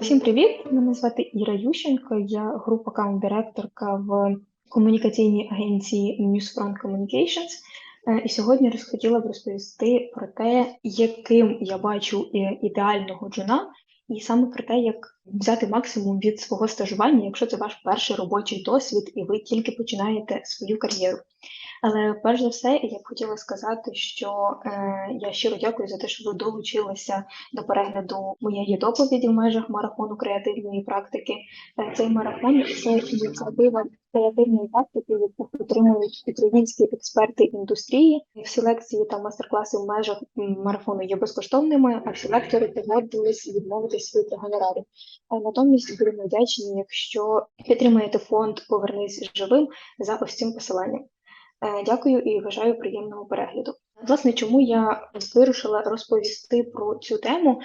Всім привіт! Мене звати Іра Ющенко, я група аккаунт-директорка в комунікаційній агенції Newsfront Communications. Е, І сьогодні роз- хотіла б розповісти про те, яким я бачу е, ідеального джуна, і саме про те, як взяти максимум від свого стажування, якщо це ваш перший робочий досвід, і ви тільки починаєте свою кар'єру. Але перш за все, я б хотіла сказати, що е, я щиро дякую за те, що ви долучилися до перегляду моєї доповіді в межах марафону креативної практики. Е, Цей марафон це ініціатива креативної практики, яку підтримують українські експерти індустрії. Всі лекції та мастер-класи в межах марафону є безкоштовними, а всі лектори погодились відмовитись від гонорарів. Е, Натомість будемо вдячні, якщо підтримаєте фонд Повернись живим за ось цим посиланням. Е, Дякую і бажаю приємного перегляду. Власне, чому я вирішила розповісти про цю тему?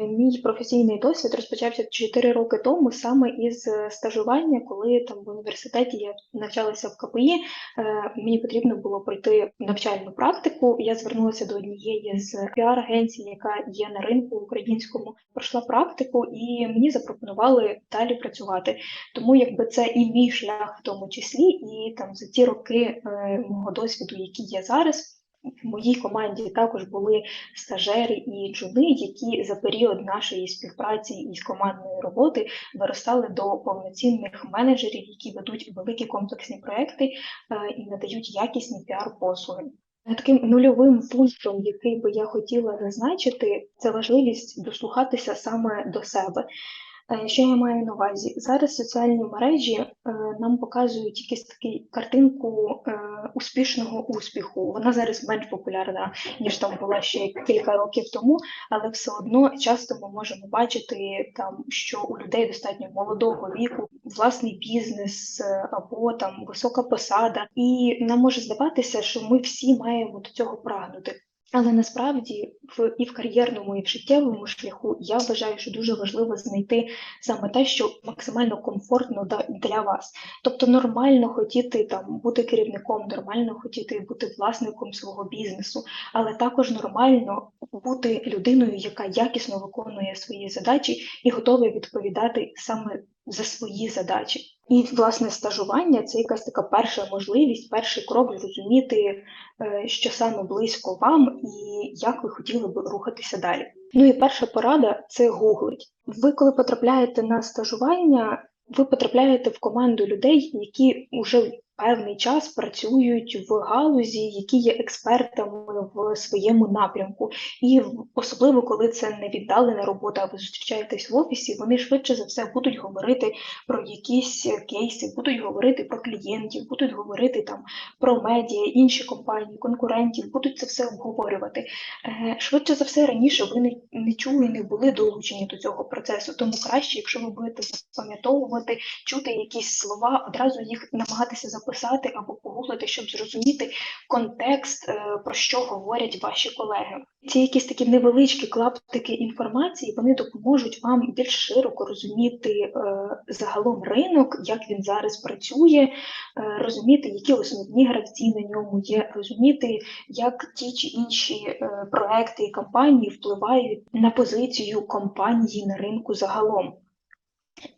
Мій професійний досвід розпочався 4 роки тому, саме із е, стажування, коли там в університеті я навчалася в КПІ. е, Мені потрібно було пройти навчальну практику. Я звернулася до однієї з піар-агенцій, яка є на ринку українському. Пройшла практику, і мені запропонували далі працювати. Тому якби це і мій шлях в тому числі, і там за ті роки е, мого досвіду, які є зараз. В моїй команді також були стажери і джуни, які за період нашої співпраці і командної роботи виростали до повноцінних менеджерів, які ведуть великі комплексні проекти е, і надають якісні піар-послуги. Таким нульовим пунктом, який би я хотіла зазначити, це важливість дослухатися саме до себе. Е, Що я маю на увазі? Зараз соціальні мережі е, нам показують якусь таку картинку е, успішного успіху. Вона зараз менш популярна, ніж там була ще кілька років тому, але все одно часто ми можемо бачити там, що у людей достатньо молодого віку, власний бізнес або там висока посада, і нам може здаватися, що ми всі маємо до цього прагнути. Але насправді в і в кар'єрному, і в життєвому шляху я вважаю, що дуже важливо знайти саме те, що максимально комфортно для вас. Тобто нормально хотіти там бути керівником, нормально хотіти бути власником свого бізнесу, але також нормально бути людиною, яка якісно виконує свої задачі і готова відповідати саме за свої задачі. І власне стажування це якась така перша можливість, перший крок зрозуміти, е, що саме близько вам і як ви хотіли би рухатися далі. Ну і перша порада це гуглить. Ви, коли потрапляєте на стажування, ви потрапляєте в команду людей, які вже певний час працюють в галузі, які є експертами в своєму напрямку. І особливо, коли це не віддалена робота, а ви зустрічаєтесь в офісі, вони швидше за все будуть говорити про якісь кейси, будуть говорити про клієнтів, будуть говорити там про медіа, інші компанії, конкурентів, будуть це все обговорювати. Е, Швидше за все, раніше ви не, не чули, не були долучені до цього процесу. Тому краще, якщо ви будете запам'ятовувати, чути якісь слова, одразу їх намагатися записати або погуглити, щоб зрозуміти контекст, е, про що говорять ваші колеги. Ці якісь такі невеличкі клаптики інформації вони допоможуть вам більш широко розуміти е, загалом ринок, як він зараз працює, е, розуміти, які основні гравці на ньому є, розуміти, як ті чи інші проекти і компанії впливають на позицію компанії на ринку загалом.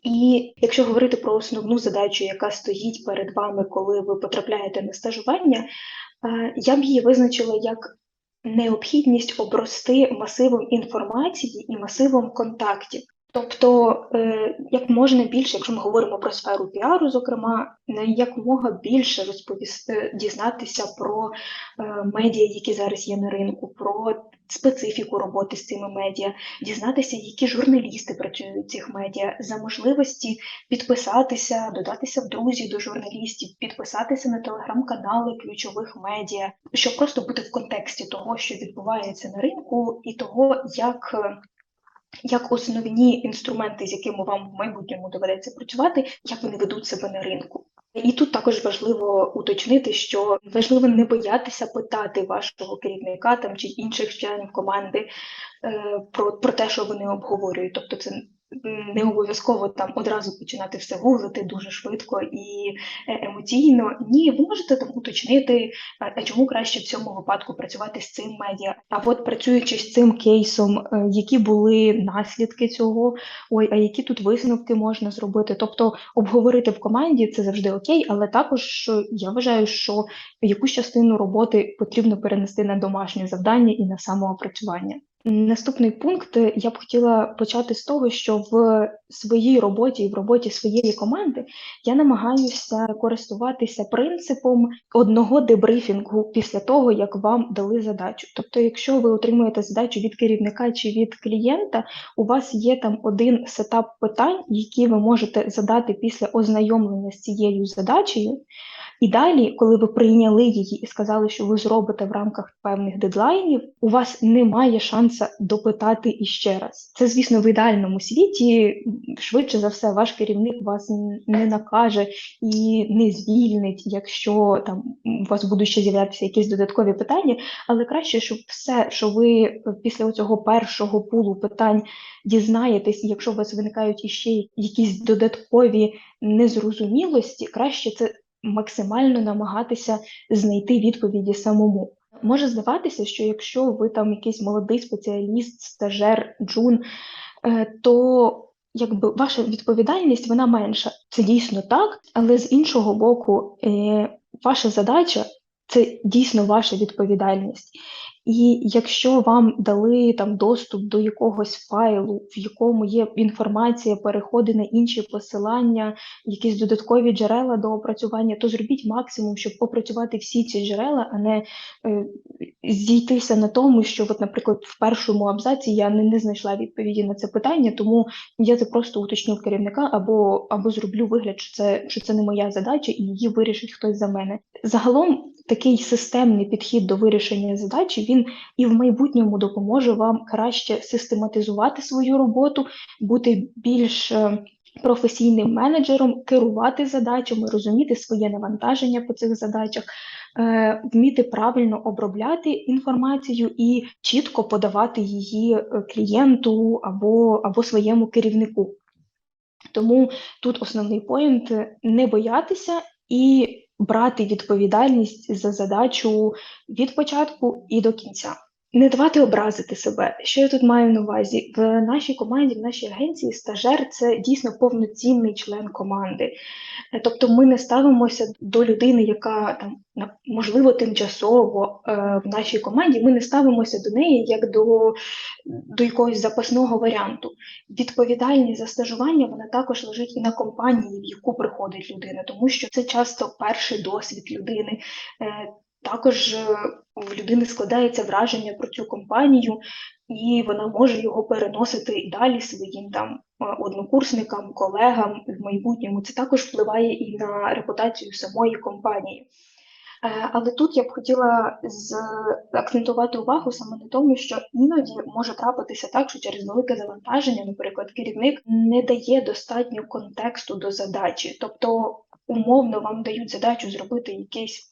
І якщо говорити про основну задачу, яка стоїть перед вами, коли ви потрапляєте на стажування, е, я б її визначила як необхідність обрости масивом інформації і масивом контактів. Тобто, е, як можна більше, якщо ми говоримо про сферу піару, зокрема, е, якомога більше розповісти, дізнатися про е, медіа, які зараз є на ринку, про специфіку роботи з цими медіа, дізнатися, які журналісти працюють в цих медіа, за можливості підписатися, додатися в друзі до журналістів, підписатися на телеграм-канали ключових медіа, щоб просто бути в контексті того, що відбувається на ринку, і того, як. Як основні інструменти, з якими вам в майбутньому доведеться працювати, як вони ведуть себе на ринку. І тут також важливо уточнити, що важливо не боятися питати вашого керівника там чи інших членів команди е, про, про те, що вони обговорюють. Тобто, це не обов'язково там одразу починати все гуглити дуже швидко і е, емоційно. Ні, ви можете там уточнити, а чому краще в цьому випадку працювати з цим медіа. А от працюючи з цим кейсом, е, які були наслідки цього, ой, а які тут висновки можна зробити? Тобто обговорити в команді це завжди окей, але також я вважаю, що якусь частину роботи потрібно перенести на домашнє завдання і на самоопрацювання. Наступний пункт я б хотіла почати з того, що в своїй роботі і в роботі своєї команди я намагаюся користуватися принципом одного дебрифінгу після того, як вам дали задачу. Тобто, якщо ви отримуєте задачу від керівника чи від клієнта, у вас є там один сетап питань, які ви можете задати після ознайомлення з цією задачею. І далі, коли ви прийняли її і сказали, що ви зробите в рамках певних дедлайнів, у вас немає шансу допитати іще раз. Це, звісно, в ідеальному світі швидше за все, ваш керівник вас не накаже і не звільнить, якщо там у вас будуть ще з'являтися якісь додаткові питання. Але краще, щоб все, що ви після цього першого пулу питань дізнаєтесь, якщо у вас виникають іще якісь додаткові незрозумілості, краще це максимально намагатися знайти відповіді самому. Може здаватися, що якщо ви там якийсь молодий спеціаліст, стажер, джун, е, то якби ваша відповідальність вона менша. Це дійсно так, але з іншого боку, е, ваша задача це дійсно ваша відповідальність. І якщо вам дали там доступ до якогось файлу, в якому є інформація, переходи на інші посилання, якісь додаткові джерела до опрацювання, то зробіть максимум, щоб опрацювати всі ці джерела, а не е, зійтися на тому, що, от, наприклад, в першому абзаці я не, не знайшла відповіді на це питання, тому я це просто уточню керівника або або зроблю вигляд, що це що це не моя задача, і її вирішить хтось за мене. Загалом такий системний підхід до вирішення задачі він і в майбутньому допоможе вам краще систематизувати свою роботу, бути більш е, професійним менеджером, керувати задачами, розуміти своє навантаження по цих задачах, е, вміти правильно обробляти інформацію і чітко подавати її е, клієнту або, або своєму керівнику. Тому тут основний поінт не боятися і брати відповідальність за задачу від початку і до кінця. Не давати образити себе. Що я тут маю на увазі? В нашій команді, в нашій агенції стажер це дійсно повноцінний член команди. Е, тобто ми не ставимося до людини, яка там можливо тимчасово е, в нашій команді. Ми не ставимося до неї як до до якогось запасного варіанту. Відповідальність за стажування вона також лежить і на компанії, в яку приходить людина, тому що це часто перший досвід людини. Також е, в людини складається враження про цю компанію, і вона може його переносити і далі своїм там е, однокурсникам, колегам в майбутньому. Це також впливає і на репутацію самої компанії. Е, але тут я б хотіла акцентувати увагу саме на тому, що іноді може трапитися так, що через велике завантаження, наприклад, керівник не дає достатньо контексту до задачі, тобто умовно вам дають задачу зробити якийсь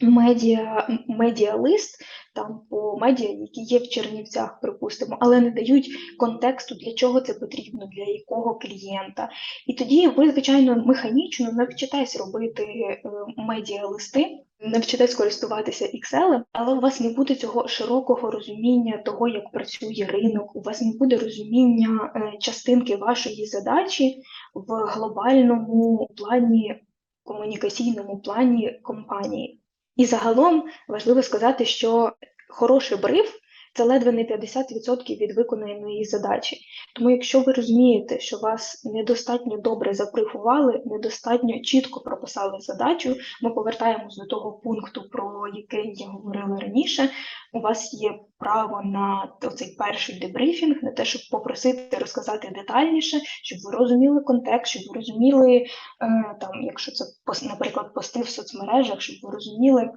медіа, медіалист там по медіа, які є в Чернівцях, припустимо, але не дають контексту, для чого це потрібно, для якого клієнта. І тоді ви, звичайно, механічно навчитесь робити е, медіалисти, навчитесь користуватися Excel, але у вас не буде цього широкого розуміння того, як працює ринок, у вас не буде розуміння е, частинки вашої задачі в глобальному плані, комунікаційному плані компанії. І загалом важливо сказати, що хороший бриф це ледве не 50% від виконаної задачі. Тому, якщо ви розумієте, що вас недостатньо добре заприфували, недостатньо чітко прописали задачу, ми повертаємось до того пункту, про який я говорила раніше. У вас є право на цей перший дебрифінг, на те, щоб попросити розказати детальніше, щоб ви розуміли контекст, щоб ви розуміли, е, там, якщо це наприклад, пости в соцмережах, щоб ви розуміли.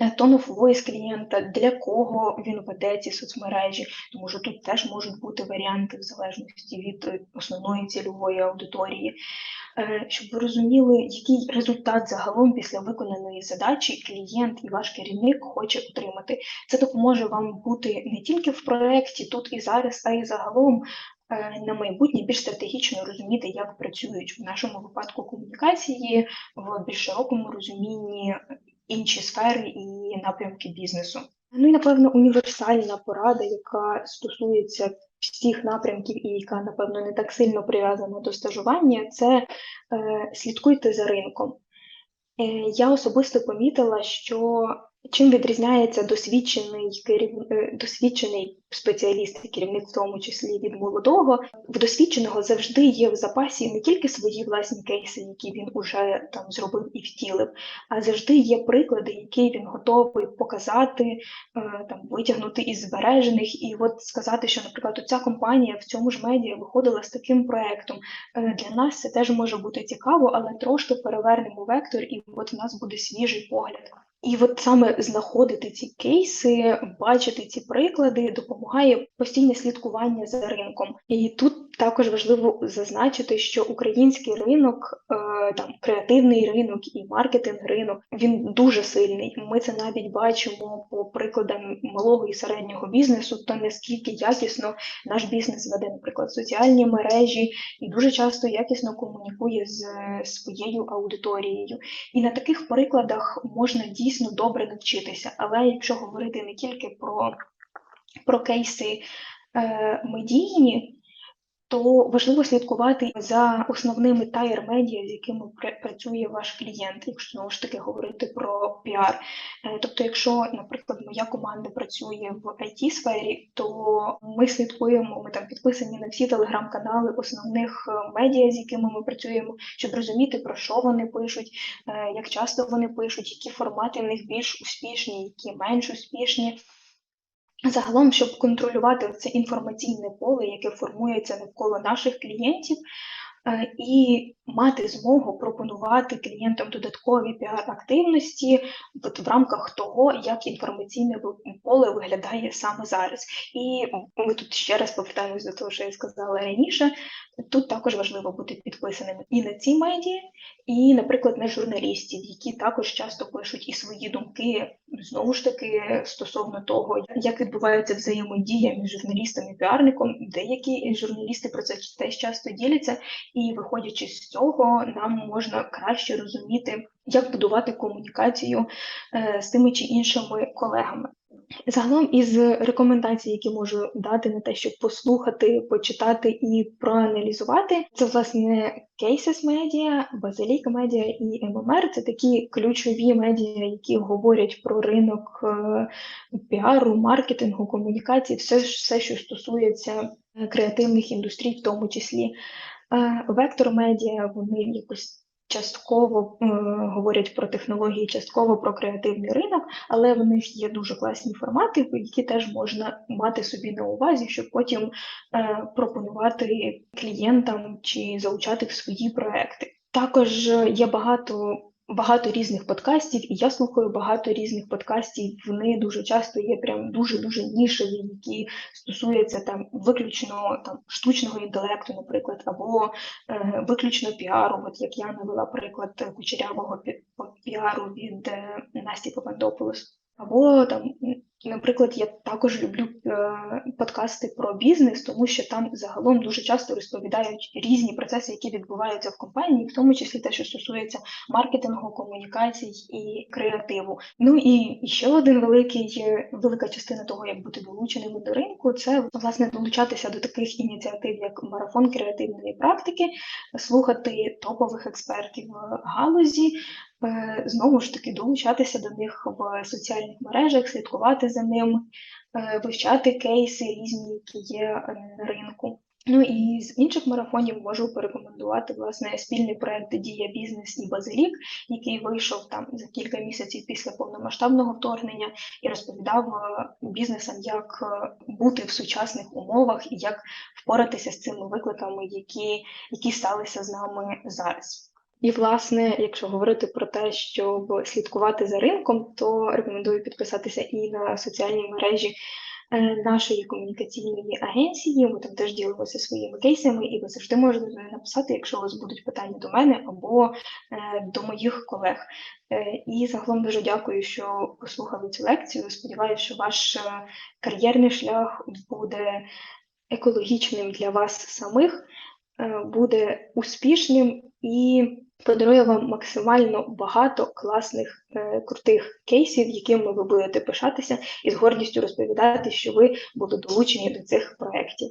Tone of клієнта, для кого він веде ці соцмережі, тому що тут теж можуть бути варіанти в залежності від е, основної цільової аудиторії, е, щоб ви розуміли, який результат загалом після виконаної задачі клієнт і ваш керівник хоче отримати. Це допоможе вам бути не тільки в проєкті тут і зараз, а й загалом е, на майбутнє більш стратегічно розуміти, як працюють в нашому випадку комунікації в більш широкому розумінні інші сфери і напрямки бізнесу. Ну і напевно універсальна порада, яка стосується всіх напрямків і яка, напевно, не так сильно прив'язана до стажування, це е, слідкуйте за ринком. Е, я особисто помітила, що Чим відрізняється досвідчений керів... Е, досвідчений спеціаліст і керівник, в тому числі від молодого, в досвідченого завжди є в запасі не тільки свої власні кейси, які він уже там зробив і втілив, а завжди є приклади, які він готовий показати, е, там витягнути із збережених, і от сказати, що, наприклад, ця компанія в цьому ж медіа виходила з таким проектом. Е, для нас це теж може бути цікаво, але трошки перевернемо вектор, і от у нас буде свіжий погляд. І от саме знаходити ці кейси, бачити ці приклади допомагає постійне слідкування за ринком. І тут також важливо зазначити, що український ринок, е, там креативний ринок і маркетинг ринок він дуже сильний. Ми це навіть бачимо по прикладам малого і середнього бізнесу, то наскільки якісно наш бізнес веде, наприклад, соціальні мережі і дуже часто якісно комунікує з своєю аудиторією. І на таких прикладах можна дійсно добре навчитися. Але якщо говорити не тільки про, про кейси е, медійні то важливо слідкувати за основними тайр-медіа, з якими працює ваш клієнт, якщо знову ж таки говорити про піар. Е, тобто, якщо, наприклад, моя команда працює в it сфері, то ми слідкуємо, ми там підписані на всі телеграм-канали основних е, медіа, з якими ми працюємо, щоб розуміти, про що вони пишуть, е, як часто вони пишуть, які формати в них більш успішні, які менш успішні. Загалом, щоб контролювати це інформаційне поле, яке формується навколо наших клієнтів, Е, і мати змогу пропонувати клієнтам додаткові піар-активності в рамках того, як інформаційне поле виглядає саме зараз. І ми тут ще раз повертаємось до того, що я сказала раніше. Тут також важливо бути підписаними і на ці медіа, і, наприклад, на журналістів, які також часто пишуть і свої думки знову ж таки стосовно того, як відбувається взаємодія між журналістом і піарником. Деякі журналісти про це теж часто діляться. І виходячи з цього, нам можна краще розуміти, як будувати комунікацію е, з тими чи іншими колегами. Загалом із рекомендацій, які можу дати на те, щоб послухати, почитати і проаналізувати, це власне Cases Media, Базилік Медіа і ММР. Це такі ключові медіа, які говорять про ринок е, піару, маркетингу, комунікації, все, все, що стосується креативних індустрій, в тому числі. Вектор медіа вони якось частково говорять про технології, частково про креативний ринок, але в них є дуже класні формати, які теж можна мати собі на увазі, щоб потім е, пропонувати клієнтам чи залучати в свої проекти. Також є багато багато різних подкастів, і я слухаю багато різних подкастів. Вони дуже часто є прям дуже-дуже нішеві, які стосуються там виключно там штучного інтелекту, наприклад, або е, виключно піару. От як я навела приклад кучерявого піару від е, Насті Попандополос. Або там Наприклад, я також люблю е, подкасти про бізнес, тому що там загалом дуже часто розповідають різні процеси, які відбуваються в компанії, в тому числі те, що стосується маркетингу, комунікацій і креативу. Ну і ще один великий велика частина того, як бути долученим до ринку, це власне долучатися до таких ініціатив, як марафон креативної практики, слухати топових експертів галузі, Е, знову ж таки долучатися до них в соціальних мережах, слідкувати за ним, е, вивчати кейси різні, які є е, на ринку. Ну і з інших марафонів можу порекомендувати власне спільний проект Дія бізнес і Базилік, який вийшов там за кілька місяців після повномасштабного вторгнення і розповідав бізнесам, як бути в сучасних умовах і як впоратися з цими викликами, які, які сталися з нами зараз. І, власне, якщо говорити про те, щоб слідкувати за ринком, то рекомендую підписатися і на соціальні мережі е, нашої комунікаційної агенції. Ми там теж ділимося своїми кейсами, і ви завжди можете написати, якщо у вас будуть питання до мене або е, до моїх колег. Е, і загалом дуже дякую, що послухали цю лекцію. Сподіваюся, що ваш кар'єрний шлях буде екологічним для вас самих, буде успішним і подарує вам максимально багато класних е, крутих кейсів, якими ви будете пишатися і з гордістю розповідати, що ви були долучені до цих проєктів.